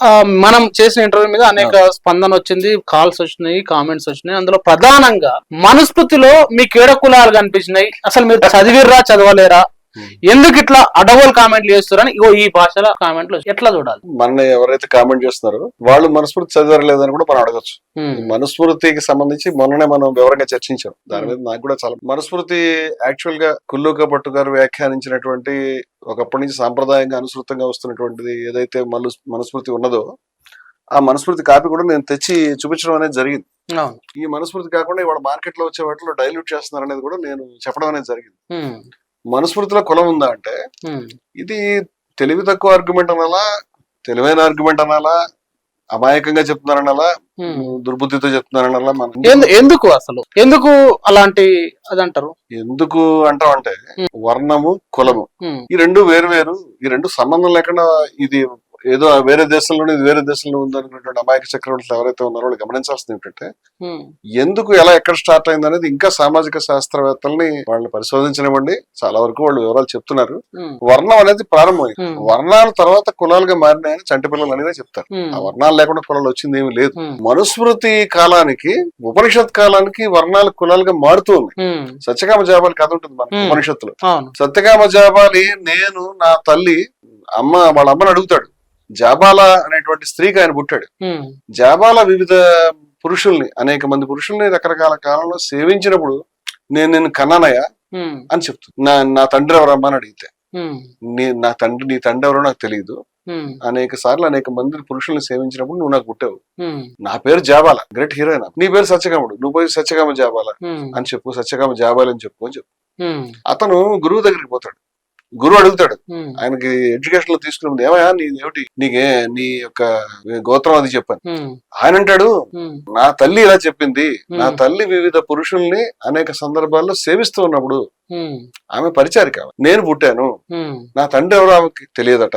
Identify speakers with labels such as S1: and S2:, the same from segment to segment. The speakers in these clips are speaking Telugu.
S1: ఆ, మనం చేసిన ఇంటర్వ్యూ మీద అనేక స్పందన వచ్చింది కాల్స్ వచ్చినాయి కామెంట్స్ వచ్చినాయి. అందులో ప్రధానంగా మనస్ఫృతిలో మీకు ఏడ కులాలు కనిపించినాయి? అసలు మీరు చదివిర్రా చదవలేరా? ఎందుకు ఇట్లా అడవులు కామెంట్లు చేస్తారని ఇగో ఈ భాషలో కామెంట్లు ఎట్లా చూడాలి?
S2: మన ఎవరైతే కామెంట్ చేస్తున్నారో వాళ్ళు మనస్ఫూర్తి చదవలేదని కూడా మనం అడగచ్చు.
S1: ఉమ్,
S2: మనుస్మృతికి సంబంధించి మొన్ననే మనం వివరంగా చర్చించాం. దాని మీద నాకు కూడా చాలా మనుస్మృతి యాక్చువల్గా కుల్లూక భట్టు గారు వ్యాఖ్యానించినటువంటి ఒకప్పటి నుంచి సాంప్రదాయంగా అనుసృతంగా వస్తున్నటువంటిది ఏదైతే మను మనుస్మృతి ఉన్నదో ఆ మనుస్మృతి కాపీ కూడా నేను తెచ్చి చూపించడం అనేది జరిగింది. ఈ మనుస్మృతి కాకుండా ఇవాళ మార్కెట్లో వచ్చే వాటిలో డైల్యూట్ చేస్తున్నారు అనేది కూడా నేను చెప్పడం అనేది జరిగింది. మనుస్మృతిలో కులం ఉందా అంటే ఇది తెలివి తక్కువ ఆర్గ్యుమెంట్ అనాలా తెలివైన ఆర్గ్యుమెంట్ అనాలా అమాయకంగా చెప్తున్నారనాలా. దుర్బుద్ధితో చెప్తున్నారనాలా మనం
S1: ఎందు- ఎందుకు అసలు? ఎందుకు అలాంటి అది అంటారు
S2: ఎందుకు అంటాం అంటే వర్ణము కులము. ఈ రెండు వేరు వేరు ఈ రెండు సంబంధం లేకుండా ఇది ఏదో వేరే దేశంలోనే ఇది వేరే దేశంలో ఉందనుకున్నటువంటి అమాయక చక్రవర్తులు ఎవరైతే ఉన్నారో వాళ్ళు గమనించాల్సింది ఏంటంటే ఎందుకు ఎలా ఎక్కడ స్టార్ట్ అయింది అనేది ఇంకా సామాజిక శాస్త్రవేత్తల్ని వాళ్ళని పరిశోధించనివ్వండి. చాలా వరకు వాళ్ళు వివరాలు చెప్తున్నారు. వర్ణం అనేది ప్రారంభమైంది. వర్ణాల తర్వాత కులాలుగా మారినాయని చంటి పిల్లలు అనేది చెప్తారు. ఆ వర్ణాలు లేకుండా కులాలు వచ్చింది ఏమీ లేదు. మనుస్మృతి కాలానికి ఉపనిషత్ కాలానికి వర్ణాలు కులాలుగా మారుతూ ఉంది సత్యకామ జాబాలి కథ ఉంటుంది మన. ఉపనిషత్తులో. సత్యకామ జాబాలి నేను నా తల్లి అమ్మ వాళ్ళ అమ్మని అడుగుతాడు. జాబాల అనేటువంటి స్త్రీకి ఆయన పుట్టాడు. జాబాల వివిధ పురుషుల్ని అనేక మంది పురుషుల్ని రకరకాల కాలంలో సేవించినప్పుడు నేను నేను కన్నానయ్యా అని చెప్తాను నా నా తండ్రి ఎవరమ్మా అని అడిగితే నీ తండ్రి నీ తండ్రి ఎవరో నాకు తెలియదు. అనేక సార్లు అనేక మంది పురుషుల్ని సేవించినప్పుడు నువ్వు నాకు పుట్టావు. నా పేరు జాబాల గ్రేట్ హీరోయిన్. నీ పేరు సత్యకాముడు నువ్వు పోయి సత్యకామ జాబాల అని చెప్పు సత్యకామ జాబాలి అని చెప్పు అని చెప్పు. అతను గురువు దగ్గరికి పోతాడు. గురువు అడుగుతాడు ఆయనకి ఎడ్యుకేషన్లో తీసుకున్నప్పుడు ఏమయ్యా నీ ఏమిటి? నీకే నీ యొక్క గోత్రం అది చెప్పాను. ఆయన అంటాడు నా తల్లి ఇలా చెప్పింది నా. తల్లి వివిధ పురుషుల్ని అనేక సందర్భాల్లో సేవిస్తూ ఉన్నప్పుడు ఆమె పరిచారిక నేను పుట్టాను నా తండ్రి ఎవరో ఆమెకి తెలియదట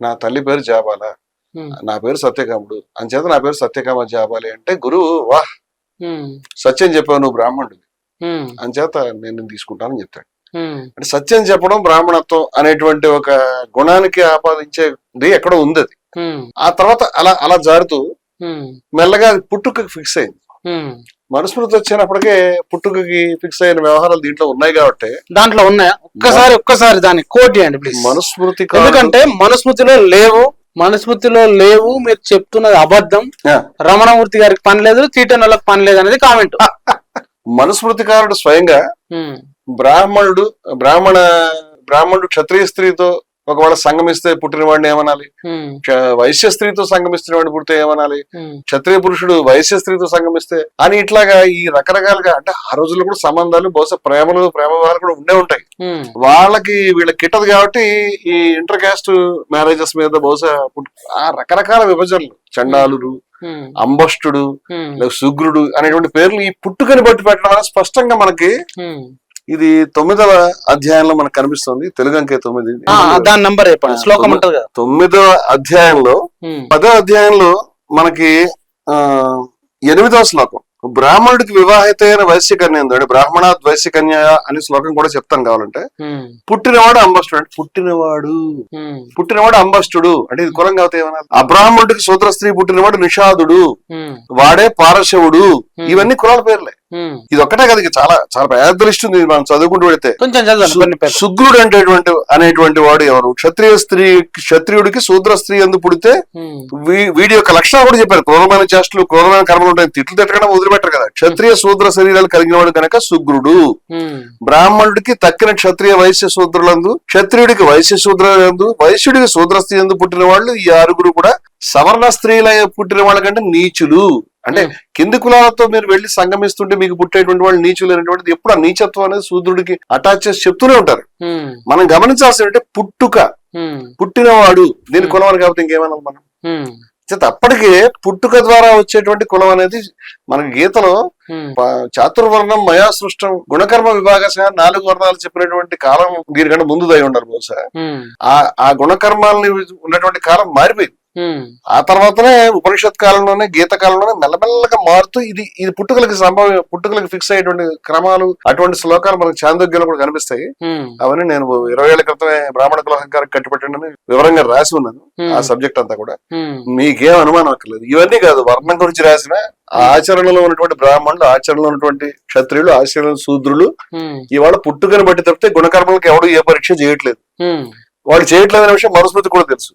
S2: నా తల్లి పేరు జాబాల నా పేరు సత్యకాముడు అంచేత నా పేరు సత్యకామ జాబాలి అంటే గురువు వాహ్ సత్యం చెప్పావు నువ్వు బ్రాహ్మణుడు
S1: ఉమ్,
S2: అంచేత నేను తీసుకుంటానని చెప్తాడు. అంటే సత్యం చెప్పడం బ్రాహ్మణత్వం అనేటువంటి ఒక గుణానికి ఆపాదించేది ఎక్కడో ఉంది అది ఆ తర్వాత అలా అలా జారుతూ మెల్లగా అది పుట్టుకకి ఫిక్స్ అయింది. మనుస్మృతి వచ్చినప్పటికే పుట్టుకకి ఫిక్స్ అయిన వ్యవహారాలు దీంట్లో ఉన్నాయి కాబట్టి
S1: దాంట్లో ఉన్నాయా? ఒక్కసారి ఒక్కసారి దాన్ని కోట్ చేయండి ప్లీజ్.
S2: మనుస్మృతి.
S1: ఎందుకంటే మనుస్మృతిలో లేవు మనుస్మృతిలో లేవు మీరు చెప్తున్నది అబద్ధం. రమణమూర్తి గారికి పని లేదు తీటన్ వాళ్ళకి పని లేదు అనేది కామెంట్.
S2: మనుస్మృతికారుడు స్వయంగా బ్రాహ్మణుడు బ్రాహ్మణ బ్రాహ్మణుడు క్షత్రియ స్త్రీతో ఒకవేళ సంగమిస్తే పుట్టిన వాడిని ఏమనాలి? వైశ్య స్త్రీతో సంగమిస్తున్న వాడిని పుడితే ఏమనాలి? క్షత్రియ పురుషుడు వైశ్య స్త్రీతో సంగమిస్తే అని ఇట్లాగా ఈ రకరకాలుగా అంటే ఆ రోజుల్లో కూడా సంబంధాలు బహుశా ప్రేమలు ప్రేమ వ్యవహారాలు కూడా ఉండే ఉంటాయి. వాళ్ళకి వీళ్ళకి కిట్టదు కాబట్టి ఈ ఇంటర్ కాస్ట్ మ్యారేజెస్ మీద బహుశా ఆ రకరకాల విభజనలు. చండాలుడు అంబష్టుడు లేక శుగ్రుడు అనేటువంటి పేర్లు ఈ పుట్టుకని బట్టి పెట్టడం వల్ల స్పష్టంగా మనకి ఇది తొమ్మిదవ అధ్యాయంలో మనకు కనిపిస్తుంది. తెలుగు అంకే తొమ్మిది.
S1: దాని నంబర్ శ్లోకం ఉంటది
S2: తొమ్మిదవ అధ్యాయంలో పదో అధ్యాయంలో మనకి ఆ ఎనిమిదవ శ్లోకం. బ్రాహ్మణుడికి వివాహితైన వైశ్య కన్య అంటే బ్రాహ్మణాత్ వైశ్య కన్య అనే శ్లోకం కూడా చెప్తాను కావాలంటే. పుట్టినవాడు అంబస్తుడు అంటే పుట్టినవాడు పుట్టినవాడు అంబస్తుడు అంటే ఇది కులం కాకపోతే ఏమన్నా అబ్రాహ్మణుడికి సూత్ర స్త్రీ పుట్టినవాడు నిషాదుడు. వాడే పారశవుడు ఇవన్నీ కులాల పేర్లే. ఇది ఒక్కటే కదా చాలా చాలా పెద్ద లిస్ట్ ఉంది మనం చదువుకుంటూ పెడితే శుగ్రుడు అనేటువంటి అనేటువంటి వాడు ఎవరు? క్షత్రియ స్త్రీ క్షత్రియుడికి శూద్ర స్త్రీ ఎందు పుడితే వీడి యొక్క లక్షణాలు కూడా చెప్పారు. క్రూరమైన చేష్టలు క్రూరమైన కర్మలు ఉంటాయి. తిట్లు తిట్టడం వదిలిపెట్టరు కదా. క్షత్రియ శూద్ర శరీరాలు కలిగిన వాడు కనుక శుగ్రుడు. బ్రాహ్మణుడికి తక్కిన క్షత్రియ వైశ్య శూద్రులందు క్షత్రియుడికి వైశ్య శూద్రులందు వైశ్యుడికి శూద్ర స్త్రీ ఎందు పుట్టిన వాళ్ళు ఈ ఆరుగురు కూడా సవర్ణ స్త్రీల పుట్టిన వాళ్ళకంటే నీచులు. అంటే. కింది కులాలతో మీరు వెళ్ళి సంగమిస్తుంటే మీకు పుట్టేటువంటి వాళ్ళు నీచులు అనేటువంటిది ఎప్పుడు ఆ నీచత్వం అనేది శూద్రుడికి అటాచ్ చేసి చెప్తూనే ఉంటారు. మనం గమనించాల్సిన అంటే పుట్టుక. పుట్టినవాడు దీని
S1: ఉమ్.
S2: కులం అని కాబట్టి ఇంకేమన్నా మనం? చేత అప్పటికే పుట్టుక ద్వారా వచ్చేటువంటి కులం అనేది మనకి గీతలో చాతుర్వర్ణం మయా సృష్టం గుణకర్మ విభాగశ నాలుగు వర్ణాలు చెప్పినటువంటి కాలం దీనికంటే ముందుదై ఉండాలి బహుశా.
S1: ఉమ్,
S2: ఆ ఆ గుణకర్మాలని ఉన్నటువంటి కాలం మారిపోయింది. ఆ తర్వాతనే ఉపనిషత్ కాలంలోనే గీత కాలంలోనే మెల్లమెల్లగా మారుతూ ఇది ఇది పుట్టుకలకి సంభవం పుట్టుకలకి ఫిక్స్ అయ్యేటువంటి క్రమాలు అటువంటి శ్లోకాలు మనకు చాందోగ్యంలో కూడా కనిపిస్తాయి. అవన్నీ నేను ఇరవై ఏళ్ళ క్రితమే బ్రాహ్మణ కులహంకారం కట్టిపెట్టండి వివరంగా రాసి ఉన్నాను ఆ సబ్జెక్ట్ అంతా కూడా. మీకేం అనుమానం అక్కర్లేదు. ఇవన్నీ కాదు వర్ణం గురించి రాసిన ఆ ఆచరణలో ఉన్నటువంటి బ్రాహ్మణులు ఆచరణలో ఉన్నటువంటి క్షత్రియులు ఆచరణలో శూద్రులు ఇవాళ పుట్టుకని బట్టి తప్పితే గుణకర్మలకు ఎవడు ఏ పరీక్ష చేయట్లేదు. వాళ్ళు చేయట్లేదనే విషయం మనుస్మృతి కూడా తెలుసు.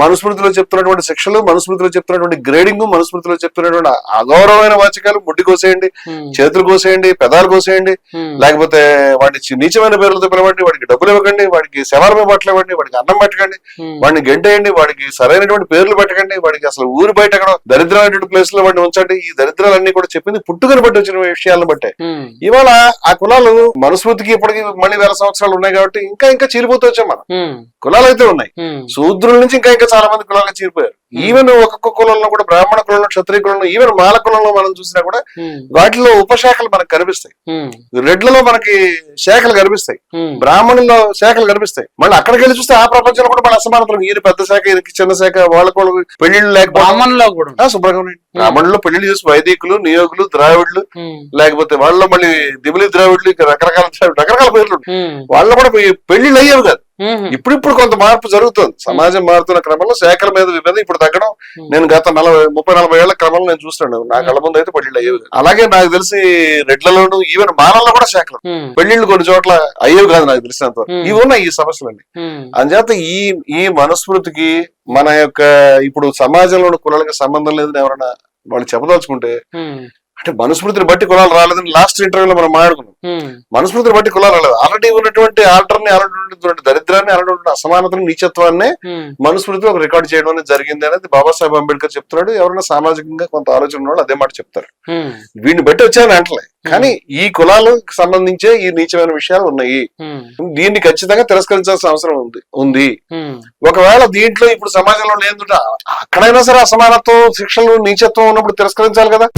S2: మనుస్మృతిలో చెప్తున్నటువంటి శిక్షలు మనుస్మృతిలో చెప్తున్నటువంటి గ్రేడింగ్ మనుస్మృతిలో చెప్తున్నటువంటి అగౌరవమైన వాచకాలు ముడ్డి కోసేయండి
S1: ఉమ్,
S2: చేతులు కోసేయండి పెదాలు కోసేయండి
S1: ఉమ్,
S2: లేకపోతే చి- నీచమైన పేర్లతో పిలవండి వాడికి డబ్బులు ఇవ్వకండి వాడికి శవారమే బట్టలు ఇవ్వండి వాడికి అన్నం పెట్టకండి వాడిని గెంటేయండి వాడికి సరైనటువంటి పేర్లు పెట్టకండి వాడికి అసలు ఊరు బయట ఎక్కడో దరిద్రమైనటువంటి ప్లేస్లో వాడిని ఉంచండి ఈ దరిద్రాలన్నీ కూడా చెప్పింది పుట్టుకని బట్టి వచ్చిన విషయాలను బట్టే. ఇవాళ ఆ కులాలు మనుస్మృతికి ఇప్పటికి మళ్ళీ వేల సంవత్సరాలు ఉన్నాయి కాబట్టి ఇంకా ఇంకా చీలిపోతూ వచ్చాం మనం. కులాలు అయితే ఉన్నాయి. శూద్రుల నుంచి ఇంకా ఇంకా చాలా మంది కులాలుగా చీలిపోయారు ఈవెన్ ఒక్కొక్క కులంలో కూడా బ్రాహ్మణ కులంలో క్షత్రియ కులంలో ఈవెన్ మాల కులంలో మనం చూసినా కూడా
S1: ఉమ్,
S2: వాటిలో ఉపశాఖలు మనకు కనిపిస్తాయి.
S1: ఉమ్,
S2: రెడ్లలో మనకి శాఖలు కనిపిస్తాయి. బ్రాహ్మణుల్లో శాఖలు కనిపిస్తాయి. మళ్ళీ అక్కడికి వెళ్ళి చూస్తే ఆ ప్రపంచంలో కూడా మన అసమానతలు ఈయన పెద్ద శాఖ ఈయనకి చిన్న శాఖ వాళ్ళ కూడా పెళ్ళిళ్ళు లేకపోతే
S1: బ్రాహ్మణులో కూడా.
S2: శుభ్రంగా. బ్రాహ్మణుల్లో పెళ్ళిళ్ళు చేసి వైదికులు నియోగులు ద్రావిడులు లేకపోతే వాళ్ళలో మళ్ళీ దిమిలి ద్రావిడులు రకరకాల రకరకాల పేర్లు వాళ్ళలో కూడా పెళ్ళిళ్ళు అయ్యేవి కాదు. ఇప్పుడిప్పుడు కొంత మార్పు జరుగుతుంది. సమాజం మారుతున్న క్రమంలో శాఖల మీద మీద ఇప్పుడు తగ్గడం. నేను గత నలభై ముప్పై నలభై ఏళ్ళ క్రమంలో నేను చూస్తున్నాను. నా కళ్ళ ముందు అయితే పెళ్ళిళ్ళు అయ్యేవి. అలాగే నాకు తెలిసి రెడ్లలోను ఈవెన్ మానల్లో కూడా శాఖలు. పెళ్ళిళ్ళు కొన్ని చోట్ల అయ్యేవి కాదు నాకు తెలిసినంత. ఇవి ఉన్నాయి ఈ సమస్యలన్నీ. అంచేత ఈ ఈ మనుస్మృతికి మన యొక్క ఇప్పుడు సమాజంలో కులాలకి సంబంధం లేదని ఎవరైనా వాళ్ళు చెప్పదలుచుకుంటే అంటే మనుస్మృతిని బట్టి కులాలు రాలేదని లాస్ట్ ఇంటర్వ్యూలో మనం మాట్లాడుకున్నాం. మనుస్మృతిని బట్టి కులాలు రాలేదు. ఆల్రెడీ ఉన్నటువంటి ఆర్డర్ని ఆల్రెడీ ఉన్నటువంటి దరిద్రాన్ని ఉన్నటువంటి అసమానతని నీచత్వాన్ని
S1: ఉమ్,
S2: మనుస్మృతిలో ఒక రికార్డ్ చేయడం అనేది జరిగింది అనేది బాబాసాహెబ్ అంబేద్కర్ చెప్తున్నాడు. ఎవరైనా సామాజికంగా కొంత ఆలోచన ఉన్న వాళ్ళు అదే మాట చెప్తారు. వీడిని బట్టి వచ్చాయని అంటలే. కానీ ఈ కులాలకు సంబంధించే ఈ నీచమైన విషయాలు ఉన్నాయి. దీన్ని ఖచ్చితంగా తిరస్కరించాల్సిన అవసరం ఉంది. ఉంది. ఒకవేళ దీంట్లో ఇప్పుడు సమాజంలో లేదుట అక్కడైనా సరే అసమానత్వం శిక్షలు నీచత్వం ఉన్నప్పుడు తిరస్కరించాలి కదా.